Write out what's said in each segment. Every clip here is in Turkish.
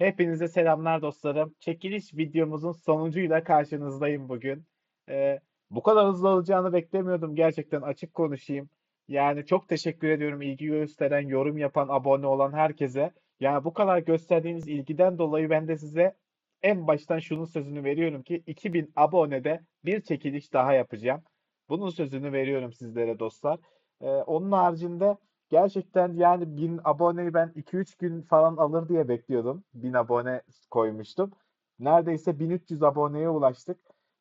Hepinize selamlar dostlarım. Çekiliş videomuzun sonucuyla karşınızdayım bugün. Ee, bu kadar hızlı olacağını beklemiyordum. Gerçekten açık konuşayım. Yani çok teşekkür ediyorum ilgi gösteren, yorum yapan, abone olan herkese. Yani bu kadar gösterdiğiniz ilgiden dolayı ben de size en baştan şunun sözünü veriyorum ki 2000 abonede bir çekiliş daha yapacağım. Bunun sözünü veriyorum sizlere dostlar. Ee, onun haricinde Gerçekten yani 1000 aboneyi ben 2-3 gün falan alır diye bekliyordum. 1000 abone koymuştum. Neredeyse 1300 aboneye ulaştık.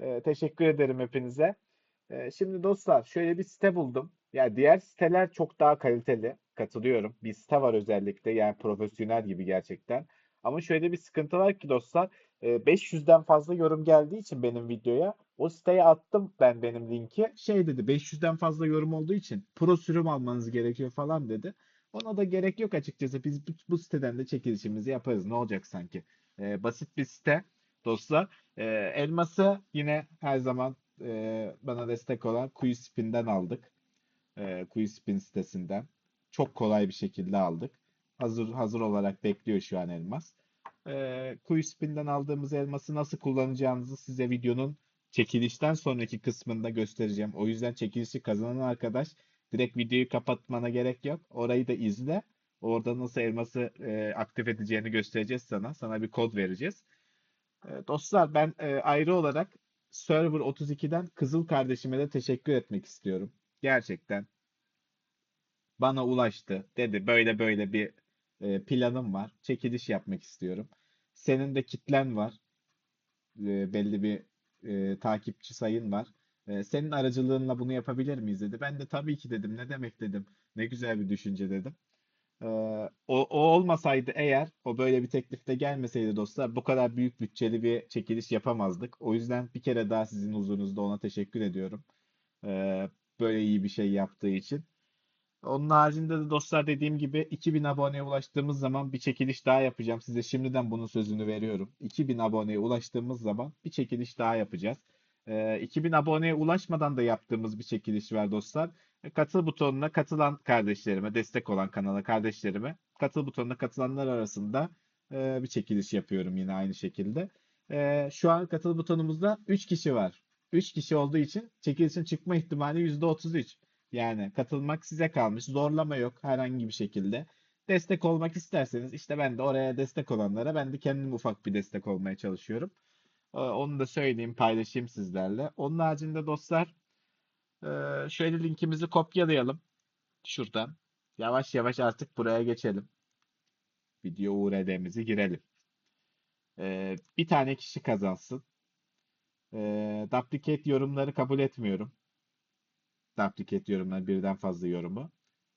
Ee, teşekkür ederim hepinize. Ee, şimdi dostlar şöyle bir site buldum. Yani diğer siteler çok daha kaliteli. Katılıyorum. Bir site var özellikle yani profesyonel gibi gerçekten. Ama şöyle bir sıkıntı var ki dostlar. 500'den fazla yorum geldiği için benim videoya o siteye attım ben benim linki. Şey dedi 500'den fazla yorum olduğu için pro sürüm almanız gerekiyor falan dedi. Ona da gerek yok açıkçası. Biz bu, bu siteden de çekilişimizi yaparız. Ne olacak sanki? Ee, basit bir site dostlar. Ee, elması yine her zaman e, bana destek olan Quispin'den aldık. Ee, Quispin sitesinden. Çok kolay bir şekilde aldık. Hazır hazır olarak bekliyor şu an elmas. Ee, Quispin'den aldığımız elması nasıl kullanacağınızı size videonun çekilişten sonraki kısmında göstereceğim. O yüzden çekilişi kazanan arkadaş direkt videoyu kapatmana gerek yok. Orayı da izle. Orada nasıl elması e, aktif edeceğini göstereceğiz sana. Sana bir kod vereceğiz. E, dostlar ben e, ayrı olarak Server 32'den Kızıl kardeşime de teşekkür etmek istiyorum. Gerçekten bana ulaştı. Dedi böyle böyle bir e, planım var. Çekiliş yapmak istiyorum. Senin de kitlen var. E, belli bir e, takipçi sayın var. E, senin aracılığınla bunu yapabilir miyiz dedi. Ben de tabii ki dedim. Ne demek dedim. Ne güzel bir düşünce dedim. E, o, o olmasaydı eğer, o böyle bir teklifte gelmeseydi dostlar bu kadar büyük bütçeli bir çekiliş yapamazdık. O yüzden bir kere daha sizin huzurunuzda ona teşekkür ediyorum. E, böyle iyi bir şey yaptığı için. Onun haricinde de dostlar dediğim gibi 2000 aboneye ulaştığımız zaman bir çekiliş daha yapacağım. Size şimdiden bunun sözünü veriyorum. 2000 aboneye ulaştığımız zaman bir çekiliş daha yapacağız. Ee, 2000 aboneye ulaşmadan da yaptığımız bir çekiliş var dostlar. E, katıl butonuna katılan kardeşlerime, destek olan kanala kardeşlerime, katıl butonuna katılanlar arasında e, bir çekiliş yapıyorum yine aynı şekilde. E, şu an katıl butonumuzda 3 kişi var. 3 kişi olduğu için çekilişin çıkma ihtimali %33. Yani katılmak size kalmış. Zorlama yok herhangi bir şekilde. Destek olmak isterseniz işte ben de oraya destek olanlara ben de kendim ufak bir destek olmaya çalışıyorum. Ee, onu da söyleyeyim, paylaşayım sizlerle. Onun haricinde dostlar e, şöyle linkimizi kopyalayalım. Şuradan. Yavaş yavaş artık buraya geçelim. Video URL'mizi girelim. Ee, bir tane kişi kazansın. Ee, duplicate yorumları kabul etmiyorum duplicate yorumlar birden fazla yorumu.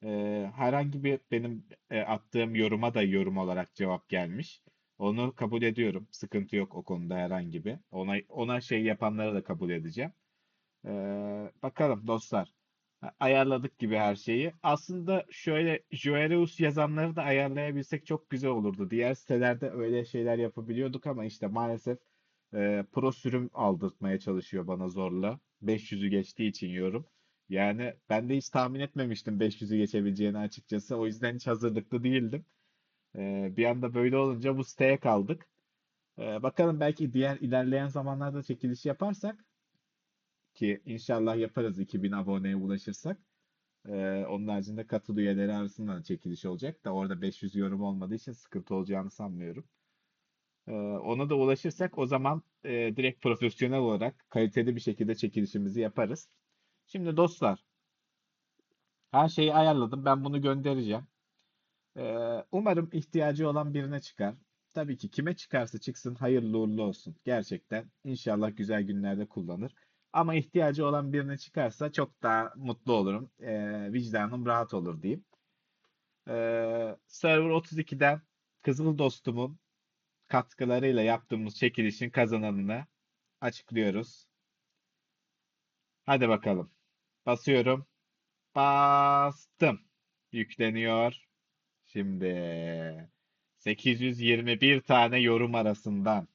Ee, herhangi bir benim e, attığım yoruma da yorum olarak cevap gelmiş. Onu kabul ediyorum. Sıkıntı yok o konuda herhangi bir. Ona, ona şey yapanları da kabul edeceğim. Ee, bakalım dostlar. Ayarladık gibi her şeyi. Aslında şöyle Joereus yazanları da ayarlayabilsek çok güzel olurdu. Diğer sitelerde öyle şeyler yapabiliyorduk ama işte maalesef e, pro sürüm aldırtmaya çalışıyor bana zorla. 500'ü geçtiği için yorum. Yani ben de hiç tahmin etmemiştim 500'ü geçebileceğini açıkçası. O yüzden hiç hazırlıklı değildim. Ee, bir anda böyle olunca bu siteye kaldık. Ee, bakalım belki diğer ilerleyen zamanlarda çekiliş yaparsak ki inşallah yaparız 2000 aboneye ulaşırsak. Ee, onun haricinde katıl üyeleri arasında da çekiliş olacak da orada 500 yorum olmadığı için sıkıntı olacağını sanmıyorum. Ona da ulaşırsak o zaman e, direkt profesyonel olarak kaliteli bir şekilde çekilişimizi yaparız. Şimdi dostlar her şeyi ayarladım. Ben bunu göndereceğim. Ee, umarım ihtiyacı olan birine çıkar. Tabii ki kime çıkarsa çıksın hayırlı uğurlu olsun. Gerçekten inşallah güzel günlerde kullanır. Ama ihtiyacı olan birine çıkarsa çok daha mutlu olurum. Ee, vicdanım rahat olur diyeyim. Ee, Server 32'den Kızıl Dostum'un katkılarıyla yaptığımız çekilişin kazananını açıklıyoruz. Hadi bakalım. Basıyorum. Bastım. Yükleniyor. Şimdi 821 tane yorum arasından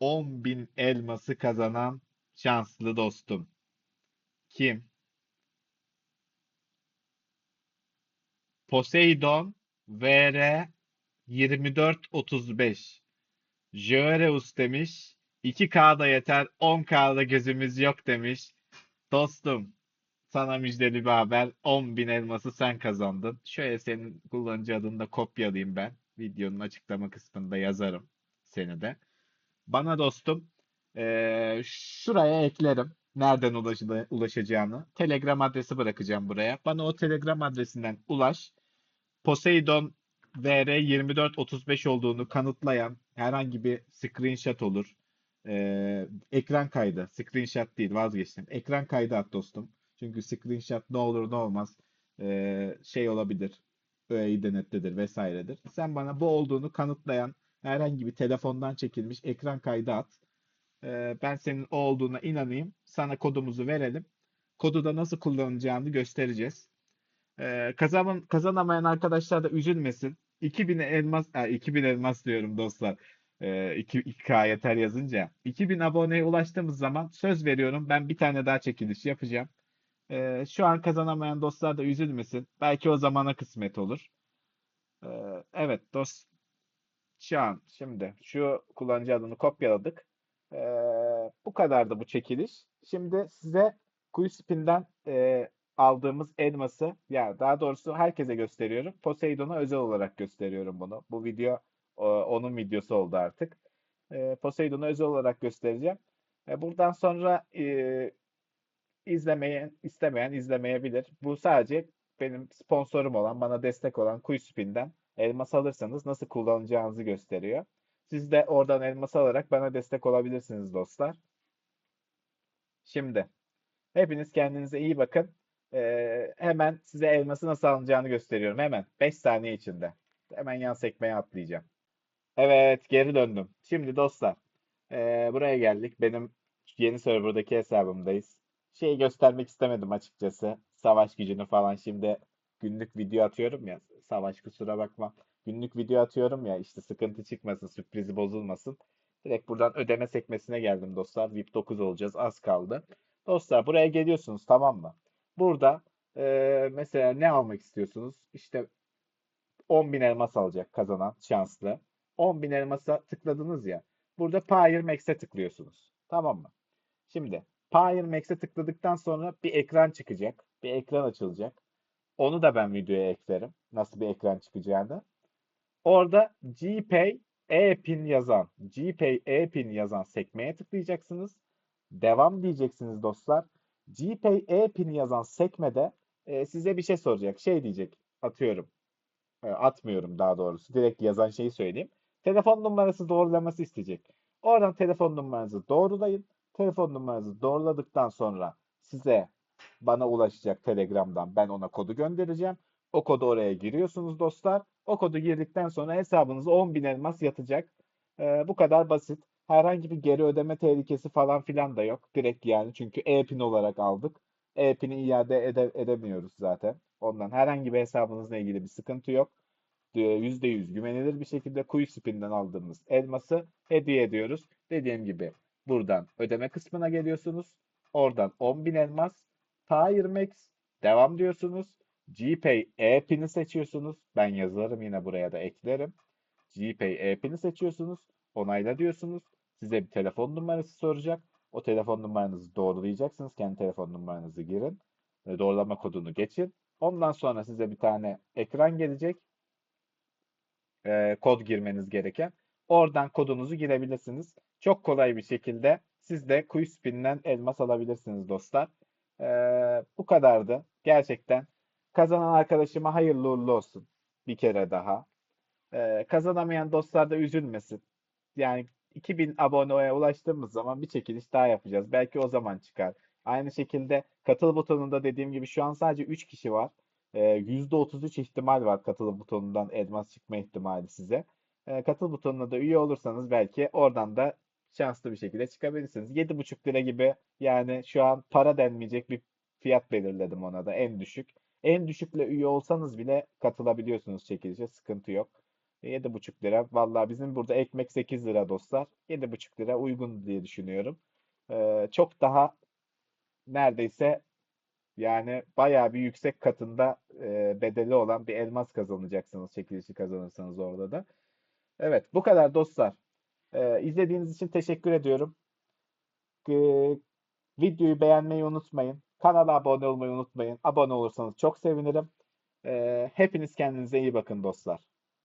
10.000 elması kazanan şanslı dostum. Kim? Poseidon VR 2435. Jöreus demiş. 2K'da yeter, 10K'da gözümüz yok demiş. Dostum, sana müjdeli bir haber. 10.000 elması sen kazandın. Şöyle senin kullanıcı adını da kopyalayayım ben. Videonun açıklama kısmında yazarım seni de. Bana dostum, eee, şuraya eklerim. Nereden ulaşı- ulaşacağını. Telegram adresi bırakacağım buraya. Bana o Telegram adresinden ulaş. Poseidon VR 2435 olduğunu kanıtlayan herhangi bir screenshot olur. Ee, ekran kaydı. Screenshot değil vazgeçtim. Ekran kaydı at dostum. Çünkü screenshot ne olur ne olmaz ee, şey olabilir. Denetlidir vesairedir. Sen bana bu olduğunu kanıtlayan herhangi bir telefondan çekilmiş ekran kaydı at. Ee, ben senin o olduğuna inanayım. Sana kodumuzu verelim. Kodu da nasıl kullanacağını göstereceğiz. Ee, kazan, kazanamayan arkadaşlar da üzülmesin. 2000 elmas, ha, 2000 elmas diyorum dostlar. Ee, 2, 2K yeter yazınca. 2000 aboneye ulaştığımız zaman söz veriyorum ben bir tane daha çekiliş yapacağım. Ee, şu an kazanamayan dostlar da üzülmesin. Belki o zamana kısmet olur. Ee, evet dost. Şu an şimdi şu kullanıcı adını kopyaladık. Ee, bu kadardı bu çekiliş. Şimdi size QSpin'den e, aldığımız elması ya daha doğrusu herkese gösteriyorum. Poseidon'a özel olarak gösteriyorum bunu. Bu video onun videosu oldu artık. E, Poseidon'a özel olarak göstereceğim. E, buradan sonra e, izlemeyen istemeyen izlemeyebilir. Bu sadece benim sponsorum olan, bana destek olan QSpin'den elmas alırsanız nasıl kullanacağınızı gösteriyor. Siz de oradan elmas alarak bana destek olabilirsiniz dostlar. Şimdi hepiniz kendinize iyi bakın. Ee, hemen size elması nasıl alınacağını gösteriyorum. Hemen 5 saniye içinde. Hemen yan sekmeye atlayacağım. Evet geri döndüm. Şimdi dostlar ee, buraya geldik. Benim yeni serverdaki hesabımdayız. Şeyi göstermek istemedim açıkçası. Savaş gücünü falan şimdi günlük video atıyorum ya. Savaş kusura bakma. Günlük video atıyorum ya işte sıkıntı çıkmasın, sürprizi bozulmasın. Direkt buradan ödeme sekmesine geldim dostlar. VIP 9 olacağız. Az kaldı. Dostlar buraya geliyorsunuz tamam mı? Burada e, mesela ne almak istiyorsunuz? İşte 10.000 elmas alacak kazanan şanslı. 10.000 elmasa tıkladınız ya. Burada Payer Max'e tıklıyorsunuz. Tamam mı? Şimdi Payer Max'e tıkladıktan sonra bir ekran çıkacak. Bir ekran açılacak. Onu da ben videoya eklerim. Nasıl bir ekran çıkacağını. Orada GPay e-pin yazan, GPay e-pin yazan sekmeye tıklayacaksınız. Devam diyeceksiniz dostlar. GPay e-pin yazan sekmede e, size bir şey soracak. Şey diyecek. Atıyorum. E, atmıyorum daha doğrusu. Direkt yazan şeyi söyleyeyim. Telefon numarası doğrulaması isteyecek. Oradan telefon numaranızı doğrulayın. Telefon numaranızı doğruladıktan sonra size bana ulaşacak Telegram'dan ben ona kodu göndereceğim. O kodu oraya giriyorsunuz dostlar. O kodu girdikten sonra hesabınıza 10.000 elmas yatacak. Ee, bu kadar basit. Herhangi bir geri ödeme tehlikesi falan filan da yok. Direkt yani çünkü e-pin olarak aldık. E-pin'i iade ede- edemiyoruz zaten. Ondan herhangi bir hesabınızla ilgili bir sıkıntı yok. Ee, %100 güvenilir bir şekilde QSpin'den aldığımız elması hediye ediyoruz. Dediğim gibi buradan ödeme kısmına geliyorsunuz. Oradan 10.000 elmas, Payer Max, devam diyorsunuz. GPay e-pin'i seçiyorsunuz. Ben yazarım yine buraya da eklerim. GPay e-pin'i seçiyorsunuz. Onayla diyorsunuz. Size bir telefon numarası soracak. O telefon numaranızı doğrulayacaksınız. Kendi telefon numaranızı girin. Doğrulama kodunu geçin. Ondan sonra size bir tane ekran gelecek. Ee, kod girmeniz gereken. Oradan kodunuzu girebilirsiniz. Çok kolay bir şekilde siz de QSpin'den elmas alabilirsiniz dostlar. Ee, bu kadardı. Gerçekten kazanan arkadaşıma hayırlı uğurlu olsun. Bir kere daha. Ee, kazanamayan dostlar da üzülmesin. Yani 2000 aboneye ulaştığımız zaman bir çekiliş daha yapacağız. Belki o zaman çıkar. Aynı şekilde katıl butonunda dediğim gibi şu an sadece 3 kişi var. Ee, %33 ihtimal var katıl butonundan elmas çıkma ihtimali size. Ee, katıl butonuna da üye olursanız belki oradan da şanslı bir şekilde çıkabilirsiniz. 7,5 lira gibi yani şu an para denmeyecek bir fiyat belirledim ona da en düşük. En düşükle üye olsanız bile katılabiliyorsunuz çekilişe sıkıntı yok. 7,5 lira. Vallahi bizim burada ekmek 8 lira dostlar. 7,5 lira uygun diye düşünüyorum. Ee, çok daha neredeyse Yani bayağı bir yüksek katında e, bedeli olan bir elmas kazanacaksınız çekilişi kazanırsanız orada da. Evet, bu kadar dostlar. E, izlediğiniz için teşekkür ediyorum. Videoyu beğenmeyi unutmayın. Kanala abone olmayı unutmayın. Abone olursanız çok sevinirim. E, hepiniz kendinize iyi bakın dostlar.